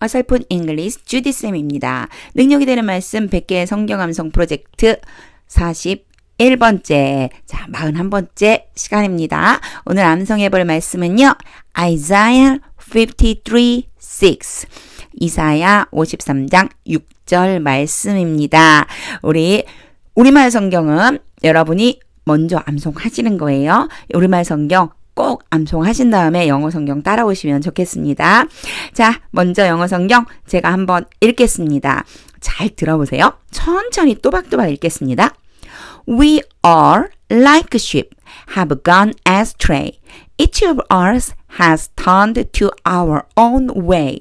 어설픈 잉글리시 주디쌤입니다. 능력이 되는 말씀 100개의 성경 암송 프로젝트 41번째, 자, 41번째 시간입니다. 오늘 암송해 볼 말씀은요. Isaiah 53, 6. 이사야 53장 6절 말씀입니다. 우리 우리말 성경은 여러분이 먼저 암송하시는 거예요. 우리말 성경 꼭 암송하신 다음에 영어 성경 따라오시면 좋겠습니다. 자, 먼저 영어 성경 제가 한번 읽겠습니다. 잘 들어보세요. 천천히 또박또박 읽겠습니다. We are like sheep, have gone astray. Each of us has turned to our own way,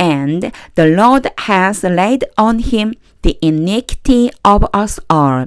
and the Lord has laid on him the iniquity of us all.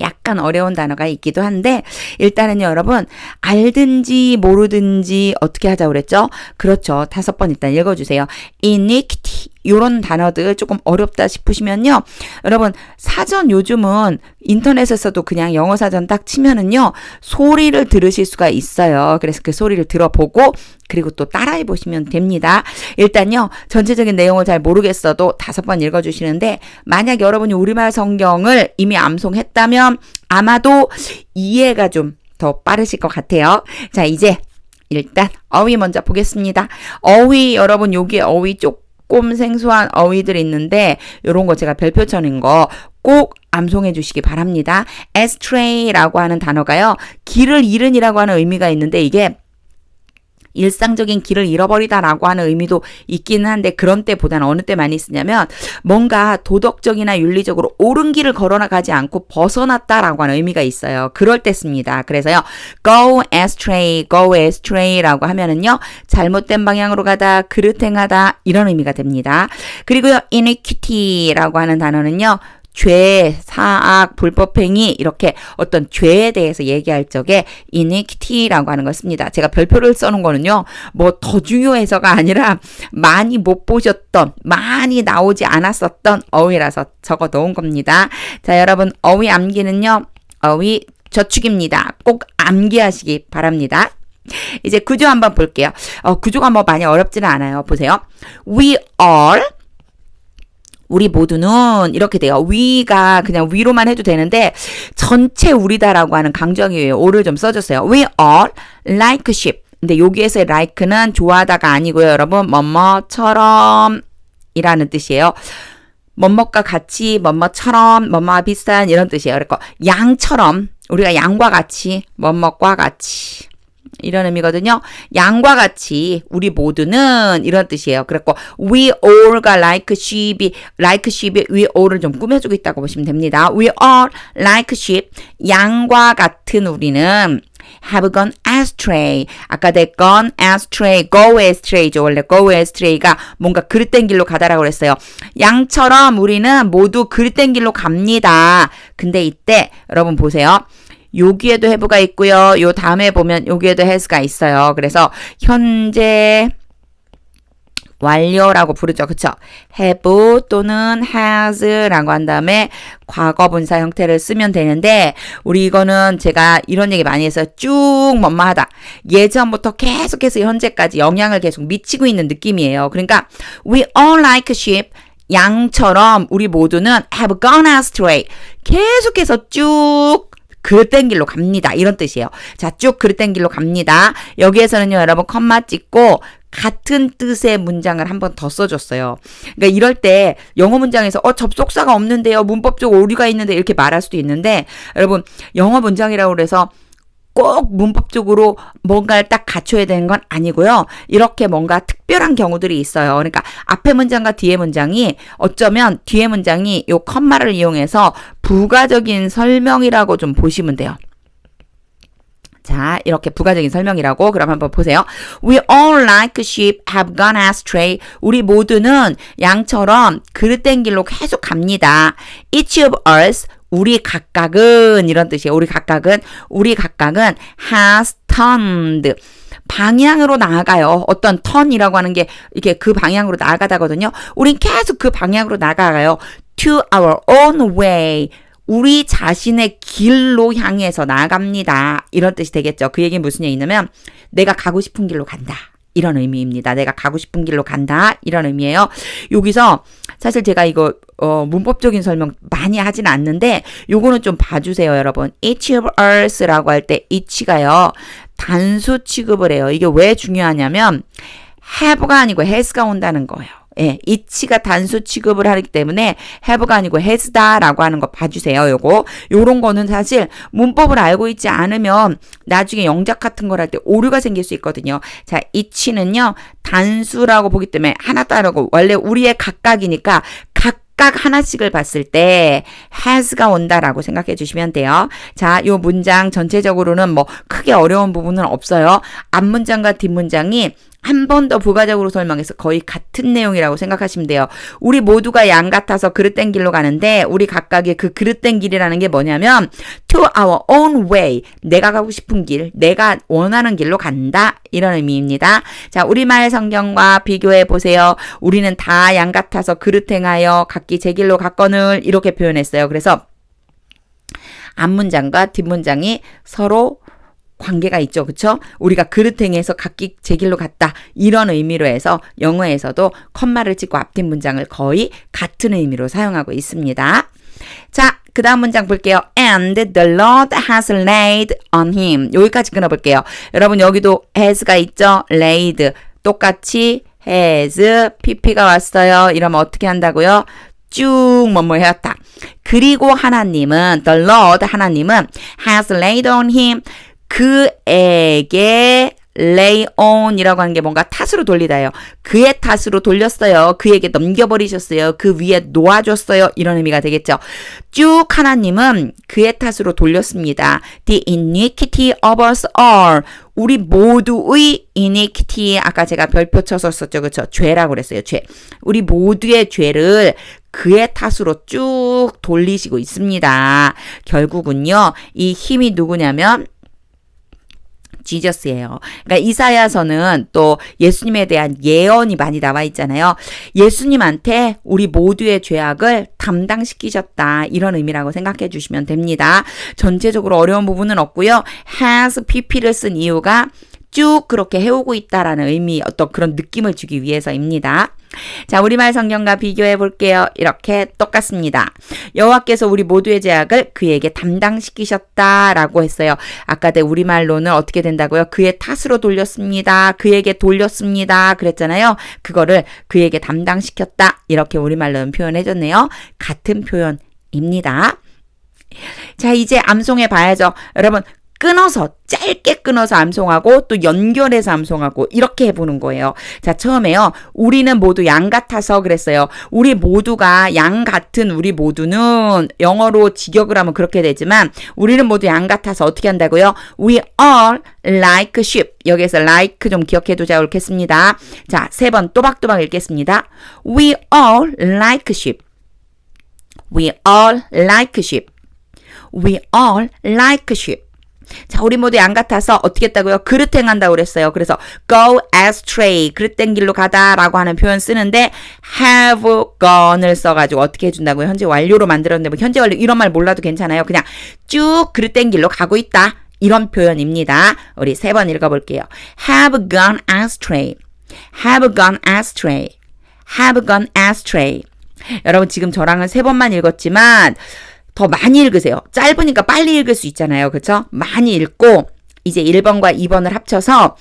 약간 어려운 단어가 있기도 한데 일단은요 여러분 알든지 모르든지 어떻게 하자고 그랬죠? 그렇죠. 다섯 번 일단 읽어주세요. iniquity 요런 단어들 조금 어렵다 싶으시면요. 여러분 사전 요즘은 인터넷에서도 그냥 영어 사전 딱 치면은요. 소리를 들으실 수가 있어요. 그래서 그 소리를 들어보고 그리고 또 따라해 보시면 됩니다. 일단요. 전체적인 내용을 잘 모르겠어도 다섯 번 읽어 주시는데 만약 여러분이 우리말 성경을 이미 암송했다면 아마도 이해가 좀 더 빠르실 것 같아요. 자, 이제 일단 어휘 먼저 보겠습니다. 어휘 여러분 여기 어휘 조 금 생소한 어휘들이 있는데 요런 거 제가 별표 쳐낸 거 꼭 암송해 주시기 바랍니다. estray라고 하는 단어가요. 길을 잃은이라고 하는 의미가 있는데 이게 일상적인 길을 잃어버리다라고 하는 의미도 있기는 한데 그런 때보다는 어느 때 많이 쓰냐면 뭔가 도덕적이나 윤리적으로 옳은 길을 걸어나가지 않고 벗어났다라고 하는 의미가 있어요. 그럴 때 씁니다. 그래서요. go astray, go astray라고 하면은요. 잘못된 방향으로 가다, 그릇행하다 이런 의미가 됩니다. 그리고요. iniquity라고 하는 단어는요. 죄, 사악, 불법행위 이렇게 어떤 죄에 대해서 얘기할 적에 iniquity라고 하는 걸 씁니다. 제가 별표를 써놓은 거는요. 뭐 더 중요해서가 아니라 많이 못 보셨던, 많이 나오지 않았었던 어휘라서 적어 놓은 겁니다. 자, 여러분 어휘 암기는요. 어휘 저축입니다. 꼭 암기하시기 바랍니다. 이제 구조 한번 볼게요. 어, 구조가 뭐 많이 어렵지는 않아요. 보세요. We are 우리 모두는 이렇게 돼요. 위가 그냥 위로만 해도 되는데 전체 우리다라고 하는 강정이에요. 오를 좀 써줬어요. We are like sheep. 근데 여기에서의 like는 좋아하다가 아니고요. 여러분 뭐뭐처럼 이라는 뜻이에요. 뭐뭐과 같이 뭐뭐처럼 뭐뭐와 비슷한 이런 뜻이에요. 그러니까 양처럼 우리가 양과 같이 뭐뭐과 같이 이런 의미거든요. 양과 같이 우리 모두는 이런 뜻이에요. 그랬고 we all가 like sheep이 like sheep이 we all을 좀 꾸며주고 있다고 보시면 됩니다. We all like sheep 양과 같은 우리는 have gone astray. 아까 내 gone astray, go astray죠. 원래 go astray가 뭔가 그릇된 길로 가다라고 그랬어요. 양처럼 우리는 모두 그릇된 길로 갑니다. 근데 이때 여러분 보세요. 여기에도 have가 있고요. 요 다음에 보면 여기에도 has가 있어요. 그래서 현재 완료라고 부르죠. 그쵸? have 또는 has라고 한 다음에 과거 분사 형태를 쓰면 되는데 우리 이거는 제가 이런 얘기 많이 해서 쭉 뭐뭐하다. 예전부터 계속해서 현재까지 영향을 계속 미치고 있는 느낌이에요. 그러니까 we all like sheep 양처럼 우리 모두는 have gone astray. 계속해서 쭉 그릇된 길로 갑니다. 이런 뜻이에요. 자, 쭉 그릇된 길로 갑니다. 여기에서는요, 여러분, 컴마 찍고, 같은 뜻의 문장을 한 번 더 써줬어요. 그러니까 이럴 때 영어 문장에서 어 접속사가 없는데요, 문법적 오류가 있는데 이렇게 말할 수도 있는데 여러분 영어 문장이라고 그래서 꼭 문법적으로 뭔가를 딱 갖춰야 되는 건 아니고요. 이렇게 뭔가 특별한 경우들이 있어요. 그러니까 앞에 문장과 뒤에 문장이 어쩌면 뒤에 문장이 요 컴마를 이용해서 부가적인 설명이라고 좀 보시면 돼요. 자, 이렇게 부가적인 설명이라고 그럼 한번 보세요. We all like sheep have gone astray. 우리 모두는 양처럼 그릇된 길로 계속 갑니다. Each of us 우리 각각은 이런 뜻이에요. 우리 각각은 우리 각각은 has turned 방향으로 나아가요. 어떤 턴이라고 하는 게 이렇게 그 방향으로 나아가다거든요. 우린 계속 그 방향으로 나아가요. to our own way. 우리 자신의 길로 향해서 나아갑니다. 이런 뜻이 되겠죠. 그 얘기는 무슨 얘기냐면 내가 가고 싶은 길로 간다. 이런 의미입니다. 내가 가고 싶은 길로 간다. 이런 의미예요. 여기서 사실 제가 이거 어, 문법적인 설명 많이 하진 않는데 요거는 좀 봐주세요, 여러분. each of us라고 할 때 each가요. 단수 취급을 해요. 이게 왜 중요하냐면 have가 아니고 has가 온다는 거예요. 예, 이치가 단수 취급을 하기 때문에 have가 아니고 has다라고 하는 거 봐주세요. 요거 요런 거는 사실 문법을 알고 있지 않으면 나중에 영작 같은 걸 할 때 오류가 생길 수 있거든요. 자, 이치는요 단수라고 보기 때문에 하나 따르고 원래 우리의 각각이니까 각각 하나씩을 봤을 때 has가 온다라고 생각해 주시면 돼요. 자, 요 문장 전체적으로는 뭐 크게 어려운 부분은 없어요. 앞문장과 뒷문장이 한 번 더 부가적으로 설명해서 거의 같은 내용이라고 생각하시면 돼요. 우리 모두가 양 같아서 그릇된 길로 가는데 우리 각각의 그 그릇된 길이라는 게 뭐냐면 to our own way. 내가 가고 싶은 길, 내가 원하는 길로 간다. 이런 의미입니다. 자, 우리말 성경과 비교해 보세요. 우리는 다 양 같아서 그릇 행하여 각기 제 길로 갔거늘 이렇게 표현했어요. 그래서 앞문장과 뒷문장이 서로 관계가 있죠. 그쵸? 우리가 그릇행에서 각기 제 길로 갔다. 이런 의미로 해서 영어에서도 컴마를 찍고 앞뒷 문장을 거의 같은 의미로 사용하고 있습니다. 자, 그 다음 문장 볼게요. And the Lord has laid on him. 여기까지 끊어볼게요. 여러분, 여기도 has가 있죠? laid. 똑같이 has, pp가 왔어요. 이러면 어떻게 한다고요? 쭉 뭐뭐 해왔다. 그리고 하나님은, the Lord 하나님은 has laid on him. 그에게 lay on이라고 하는 게 뭔가 탓으로 돌리다요. 그의 탓으로 돌렸어요. 그에게 넘겨버리셨어요. 그 위에 놓아줬어요. 이런 의미가 되겠죠. 쭉 하나님은 그의 탓으로 돌렸습니다. The iniquity of us all. 우리 모두의 iniquity 아까 제가 별표 쳐서 썼죠. 그렇죠? 죄라고 그랬어요. 죄. 우리 모두의 죄를 그의 탓으로 쭉 돌리시고 있습니다. 결국은요. 이 힘이 누구냐면 지저스예요. 그러니까 이사야서는 또 예수님에 대한 예언이 많이 나와 있잖아요. 예수님한테 우리 모두의 죄악을 담당시키셨다. 이런 의미라고 생각해 주시면 됩니다. 전체적으로 어려운 부분은 없고요. has pp를 쓴 이유가 쭉 그렇게 해오고 있다라는 의미, 어떤 그런 느낌을 주기 위해서입니다. 자, 우리말 성경과 비교해 볼게요. 이렇게 똑같습니다. 여호와께서 우리 모두의 죄악을 그에게 담당시키셨다라고 했어요. 아까 내 우리말로는 어떻게 된다고요? 그의 탓으로 돌렸습니다. 그에게 돌렸습니다. 그랬잖아요. 그거를 그에게 담당시켰다. 이렇게 우리말로는 표현해 줬네요. 같은 표현입니다. 자, 이제 암송해 봐야죠. 여러분, 끊어서 짧게 끊어서 암송하고 또 연결해서 암송하고 이렇게 해보는 거예요. 자 처음에요. 우리는 모두 양 같아서 그랬어요. 우리 모두가 양 같은 우리 모두는 영어로 직역을 하면 그렇게 되지만 우리는 모두 양 같아서 어떻게 한다고요? We are like sheep. 여기에서 like 좀 기억해 두자 옳겠습니다. 자 세 번 또박또박 읽겠습니다. We are like sheep. We are like sheep. We are like sheep. 자, 우리 모두 양 같아서 어떻게 했다고요? 그릇 행한다고 그랬어요. 그래서 go astray, 그릇된 길로 가다라고 하는 표현 쓰는데 have gone을 써가지고 어떻게 해준다고요? 현재 완료로 만들었는데 뭐 현재 완료 이런 말 몰라도 괜찮아요. 그냥 쭉 그릇된 길로 가고 있다. 이런 표현입니다. 우리 세 번 읽어볼게요. have gone astray, have gone astray, have gone astray. 여러분 지금 저랑은 세 번만 읽었지만 더 많이 읽으세요. 짧으니까 빨리 읽을 수 있잖아요. 그렇죠? 많이 읽고 이제 1번과 2번을 합쳐서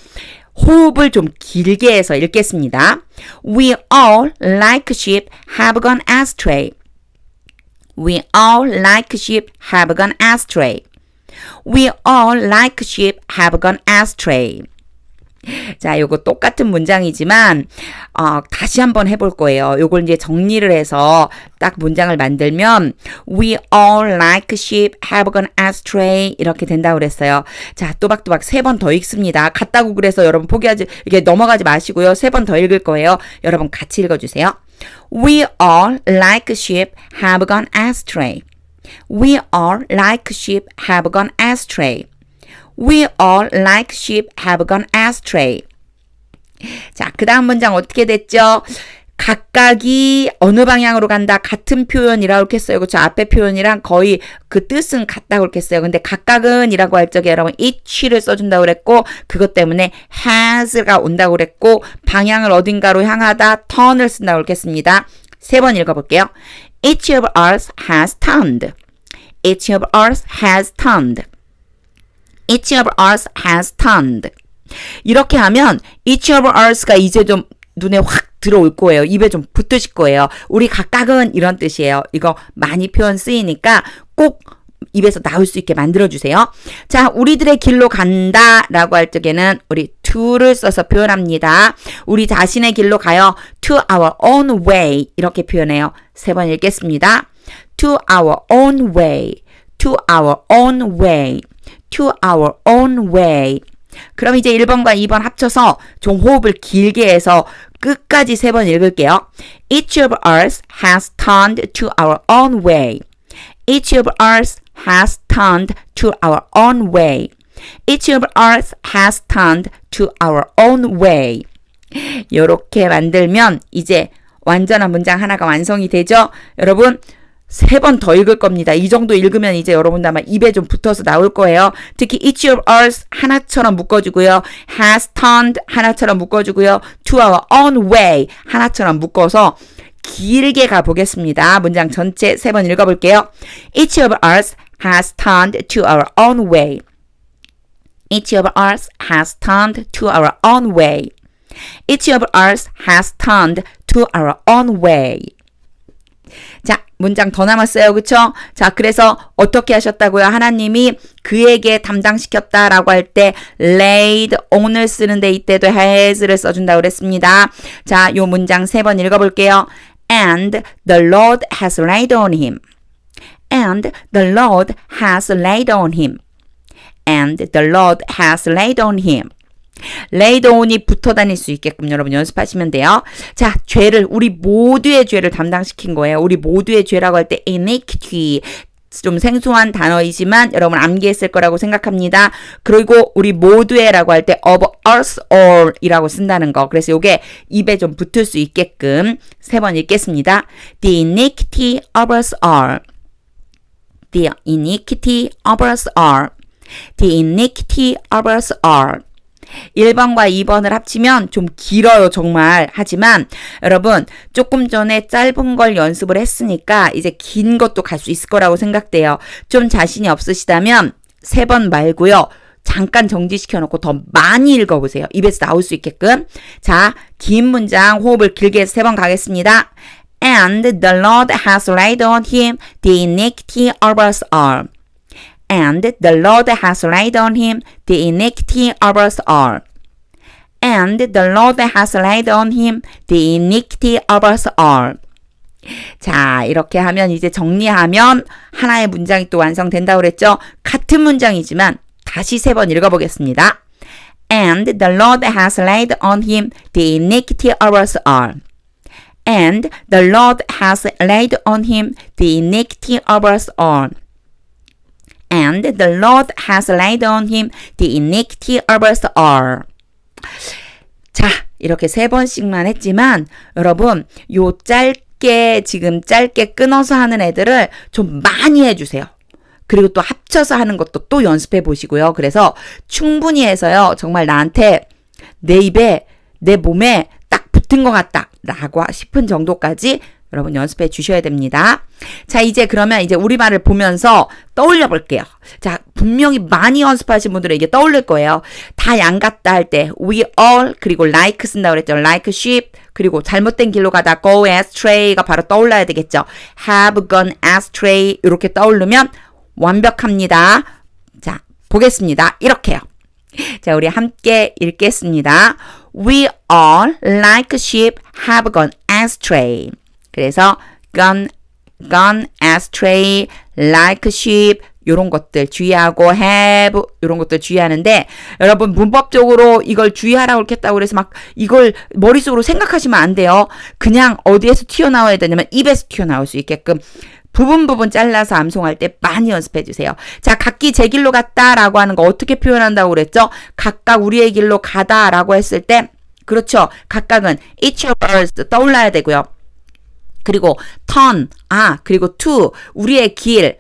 호흡을 좀 길게 해서 읽겠습니다. We all like sheep have gone astray. We all like sheep have gone astray. We all like sheep have gone astray. 자, 요거 똑같은 문장이지만 어, 다시 한번 해볼 거예요. 요걸 이제 정리를 해서 딱 문장을 만들면 We all like sheep have gone astray 이렇게 된다고 그랬어요. 자, 또박또박 세 번 더 읽습니다. 같다고 그래서 여러분 포기하지 이게 넘어가지 마시고요. 세 번 더 읽을 거예요. 여러분 같이 읽어주세요. We all like sheep have gone astray. We all like sheep have gone astray. We all like sheep have gone astray. 자, 그 다음 문장 어떻게 됐죠? 각각이 어느 방향으로 간다 같은 표현이라고 써요. 그렇죠? 앞에 표현이랑 거의 그 뜻은 같다고 써요. 근데 각각은이라고 할 적에 여러분 each를 써준다고 그랬고 그것 때문에 has가 온다고 그랬고 방향을 어딘가로 향하다 turn을 쓴다고 그랬습니다. 세 번 읽어볼게요. Each of us has turned. Each of us has turned. Each of us has turned. 이렇게 하면 each of us가 이제 좀 눈에 확 들어올 거예요. 입에 좀 붙으실 거예요. 우리 각각은 이런 뜻이에요. 이거 많이 표현 쓰이니까 꼭 입에서 나올 수 있게 만들어 주세요. 자, 우리들의 길로 간다 라고 할 적에는 우리 to를 써서 표현합니다. 우리 자신의 길로 가요. to our own way 이렇게 표현해요. 세 번 읽겠습니다. to our own way. to our own way. To our own way. 그럼 이제 1번과 2번 합쳐서 좀 호흡을 길게 해서 끝까지 세 번 읽을게요. Each of us has turned to our own way. Each of us has turned to our own way. Each of us has turned to our own way. 이렇게 만들면 이제 완전한 문장 하나가 완성이 되죠? 여러분, 세 번 더 읽을 겁니다. 이 정도 읽으면 이제 여러분들 아마 입에 좀 붙어서 나올 거예요. 특히 each of us 하나처럼 묶어주고요. has turned 하나처럼 묶어주고요. to our own way 하나처럼 묶어서 길게 가보겠습니다. 문장 전체 세 번 읽어볼게요. Each of us has turned to our own way. Each of us has turned to our own way. Each of us has turned to our own way. 자, 문장 더 남았어요. 그쵸? 자, 그래서 어떻게 하셨다고요? 하나님이 그에게 담당시켰다라고 할 때 laid on을 쓰는데 이때도 has를 써준다고 그랬습니다. 자, 요 문장 세 번 읽어볼게요. And the Lord has laid on him. And the Lord has laid on him. And the Lord has laid on him. On이 붙어 다닐 수 있게끔 여러분 연습하시면 돼요. 자, 죄를 우리 모두의 죄를 담당시킨 거예요. 우리 모두의 죄라고 할 때 iniquity 좀 생소한 단어이지만 여러분 암기했을 거라고 생각합니다. 그리고 우리 모두의라고 할 때 of us all 이라고 쓴다는 거. 그래서 이게 입에 좀 붙을 수 있게끔 세 번 읽겠습니다. The iniquity of us all. The iniquity of us all. The iniquity of us all. 1번과 2번을 합치면 좀 길어요, 정말. 하지만 여러분, 조금 전에 짧은 걸 연습을 했으니까 이제 긴 것도 갈 수 있을 거라고 생각돼요. 좀 자신이 없으시다면 세번 말고요. 잠깐 정지시켜 놓고 더 많이 읽어 보세요. 입에서 나올 수 있게끔. 자, 긴 문장 호흡을 길게 해서 세번 가겠습니다. And the Lord has laid on him the iniquity of us all. And the Lord has laid on him the iniquity of us all. And the Lord has laid on him the iniquity of us all. 자, 이렇게 하면 이제 정리하면 하나의 문장이 또 완성된다고 그랬죠? 같은 문장이지만 다시 세 번 읽어보겠습니다. And the Lord has laid on him the iniquity of us all. And the Lord has laid on him the iniquity of us all. And the Lord has laid on him the iniquity of us all. 자, 이렇게 세 번씩만 했지만 여러분, 요 짧게 지금 짧게 끊어서 하는 애들을 좀 많이 해 주세요. 그리고 또 합쳐서 하는 것도 또 연습해 보시고요. 그래서 충분히 해서요. 정말 나한테 내 입에 내 몸에 딱 붙은 것 같다라고 싶은 정도까지 여러분 연습해 주셔야 됩니다. 자, 이제 그러면 이제 우리말을 보면서 떠올려 볼게요. 자, 분명히 많이 연습하신 분들은 이게 떠올릴 거예요. 다 양 같다 할 때 we all 그리고 like 쓴다고 그랬죠. like sheep 그리고 잘못된 길로 가다 go astray가 바로 떠올라야 되겠죠. have gone astray 이렇게 떠오르면 완벽합니다. 자, 보겠습니다. 이렇게요. 자, 우리 함께 읽겠습니다. We all like sheep have gone astray. 그래서 gone, gone astray, like sheep 요런 것들 주의하고 have 요런 것들 주의하는데 여러분 문법적으로 이걸 주의하라고 이렇게 했다고 그래서 막 이걸 머릿속으로 생각하시면 안 돼요. 그냥 어디에서 튀어나와야 되냐면 입에서 튀어나올 수 있게끔 부분 부분 잘라서 암송할 때 많이 연습해 주세요. 자, 각기 제 길로 갔다라고 하는 거 어떻게 표현한다고 그랬죠? 각각 우리의 길로 가다라고 했을 때 그렇죠. 각각은 each of us 떠올라야 되고요. 그리고 turn, 아, 그리고 to, 우리의 길,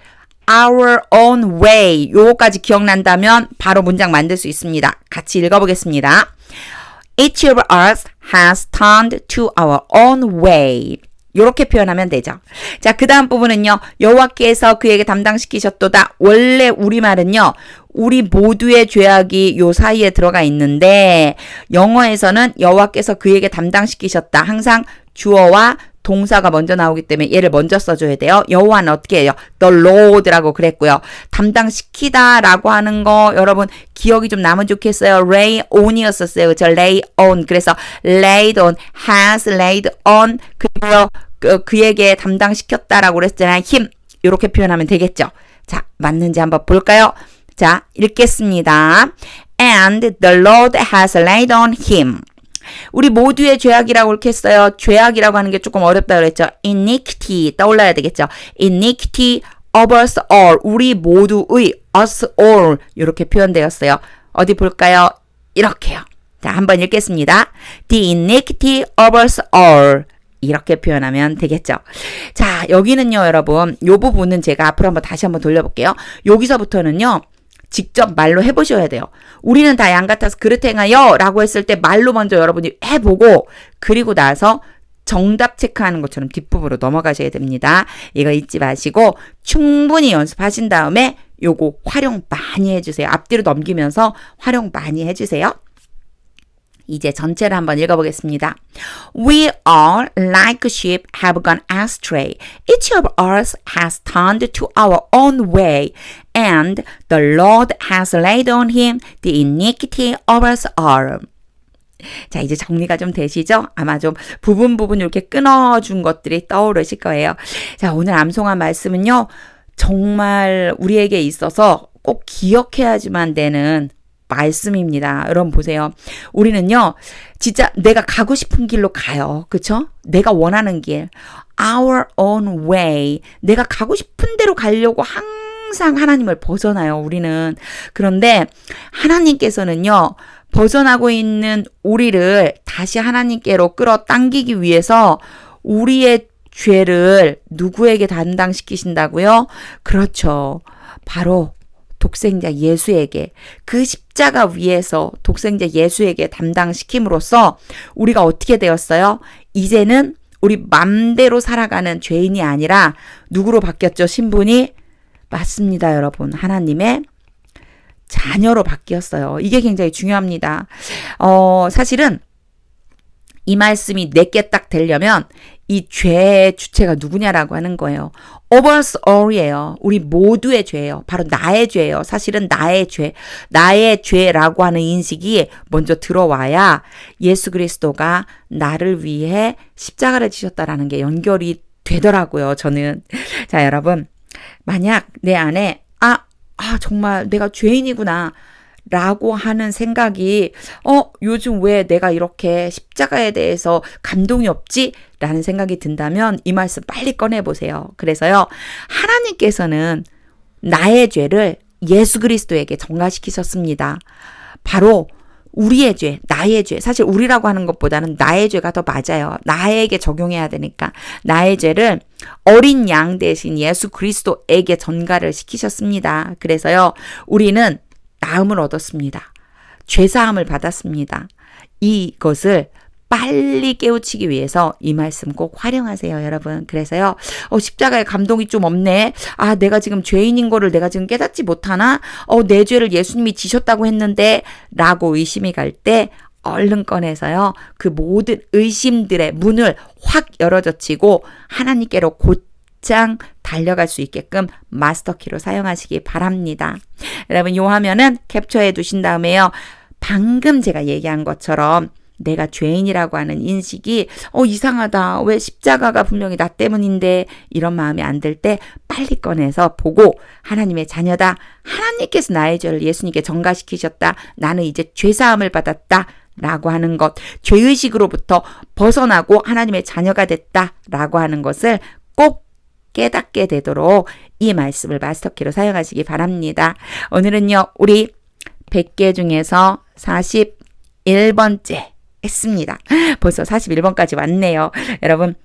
our own way, 요거까지 기억난다면 바로 문장 만들 수 있습니다. 같이 읽어보겠습니다. Each of us has turned to our own way. 요렇게 표현하면 되죠. 자, 그 다음 부분은요. 여호와께서 그에게 담당시키셨도다. 원래 우리말은요. 우리 모두의 죄악이 요 사이에 들어가 있는데 영어에서는 여호와께서 그에게 담당시키셨다. 항상 주어와 동사가 먼저 나오기 때문에 얘를 먼저 써줘야 돼요. 여호와는 어떻게 해요? The Lord라고 그랬고요. 담당시키다라고 하는 거 여러분 기억이 좀 나면 좋겠어요. lay on이었었어요. 그죠? lay on. 그래서 laid on, has laid on. 그리고요. 그, 그에게 담당시켰다라고 그랬잖아요. 힘. 이렇게 표현하면 되겠죠. 자, 맞는지 한번 볼까요? 자, 읽겠습니다. And the Lord has laid on him. 우리 모두의 죄악이라고 이렇게 했어요. 죄악이라고 하는 게 조금 어렵다 그랬죠. iniquity 떠올라야 되겠죠. iniquity of us all. 우리 모두의 us all 이렇게 표현되었어요. 어디 볼까요? 이렇게요. 자, 한번 읽겠습니다. The iniquity of us all. 이렇게 표현하면 되겠죠. 자, 여기는요, 여러분. 요 부분은 제가 앞으로 한번 다시 한번 돌려볼게요. 여기서부터는요. 직접 말로 해보셔야 돼요. 우리는 다 양 같아서 그렇게 행하여 라고 했을 때 말로 먼저 여러분이 해보고 그리고 나서 정답 체크하는 것처럼 뒷부분으로 넘어가셔야 됩니다. 이거 잊지 마시고 충분히 연습하신 다음에 요거 활용 많이 해주세요. 앞뒤로 넘기면서 활용 많이 해주세요. 이제 전체를 한번 읽어보겠습니다. We all, like sheep, have gone astray. Each of us has turned to our own way, and the Lord has laid on him the iniquity of us all. 자, 이제 정리가 좀 되시죠? 아마 좀 부분 부분 이렇게 끊어준 것들이 떠오르실 거예요. 자, 오늘 암송한 말씀은요, 정말 우리에게 있어서 꼭 기억해야지만 되는 말씀입니다. 여러분 보세요. 우리는요, 진짜 내가 가고 싶은 길로 가요. 그쵸? 내가 원하는 길. Our own way. 내가 가고 싶은 대로 가려고 항상 하나님을 벗어나요, 우리는. 그런데 하나님께서는요, 벗어나고 있는 우리를 다시 하나님께로 끌어 당기기 위해서 우리의 죄를 누구에게 담당시키신다고요? 그렇죠. 바로 독생자 예수에게 그 십자가 위에서 독생자 예수에게 담당시킴으로써 우리가 어떻게 되었어요? 이제는 우리 맘대로 살아가는 죄인이 아니라 누구로 바뀌었죠? 신분이 맞습니다, 여러분. 하나님의 자녀로 바뀌었어요. 이게 굉장히 중요합니다. 어, 사실은 이 말씀이 내게 딱 되려면 이 죄의 주체가 누구냐라고 하는 거예요. of us all이에요. 우리 모두의 죄예요. 바로 나의 죄예요. 사실은 나의 죄, 나의 죄라고 하는 인식이 먼저 들어와야 예수 그리스도가 나를 위해 십자가를 지셨다라는 게 연결이 되더라고요. 저는 자 여러분 만약 내 안에 아, 아 정말 내가 죄인이구나. 라고 하는 생각이, 어, 요즘 왜 내가 이렇게 십자가에 대해서 감동이 없지? 라는 생각이 든다면 이 말씀 빨리 꺼내보세요. 그래서요, 하나님께서는 나의 죄를 예수 그리스도에게 전가시키셨습니다. 바로 우리의 죄, 나의 죄. 사실 우리라고 하는 것보다는 나의 죄가 더 맞아요. 나에게 적용해야 되니까. 나의 죄를 어린 양 대신 예수 그리스도에게 전가를 시키셨습니다. 그래서요, 우리는 나음을 얻었습니다. 죄사함을 받았습니다. 이것을 빨리 깨우치기 위해서 이 말씀 꼭 활용하세요, 여러분. 그래서요, 어, 십자가에 감동이 좀 없네. 아, 내가 지금 죄인인 거를 내가 지금 깨닫지 못하나? 어, 내 죄를 예수님이 지셨다고 했는데, 라고 의심이 갈 때, 얼른 꺼내서요, 그 모든 의심들의 문을 확 열어젖히고, 하나님께로 곧 곧장 달려갈 수 있게끔 마스터키로 사용하시기 바랍니다. 여러분, 요 화면은 캡처해 두신 다음에요. 방금 제가 얘기한 것처럼 내가 죄인이라고 하는 인식이 어 이상하다. 왜 십자가가 분명히 나 때문인데 이런 마음이 안 들 때 빨리 꺼내서 보고 하나님의 자녀다. 하나님께서 나의 죄를 예수님께 전가시키셨다. 나는 이제 죄 사함을 받았다. 라고 하는 것, 죄의식으로부터 벗어나고 하나님의 자녀가 됐다. 라고 하는 것을 꼭 깨닫게 되도록 이 말씀을 마스터키로 사용하시기 바랍니다. 오늘은요, 우리 100개 중에서 41번째 했습니다. 벌써 41번까지 왔네요. 여러분,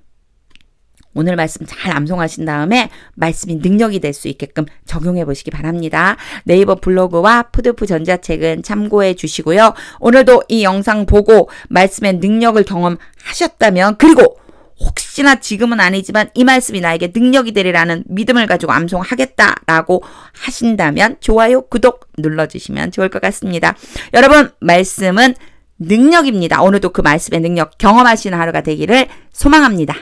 오늘 말씀 잘 암송하신 다음에 말씀이 능력이 될 수 있게끔 적용해 보시기 바랍니다. 네이버 블로그와 푸드프 전자책은 참고해 주시고요. 오늘도 이 영상 보고 말씀의 능력을 경험하셨다면 그리고 혹시나 지금은 아니지만 이 말씀이 나에게 능력이 되리라는 믿음을 가지고 암송하겠다라고 하신다면 좋아요, 구독 눌러주시면 좋을 것 같습니다. 여러분, 말씀은 능력입니다. 오늘도 그 말씀의 능력 경험하시는 하루가 되기를 소망합니다.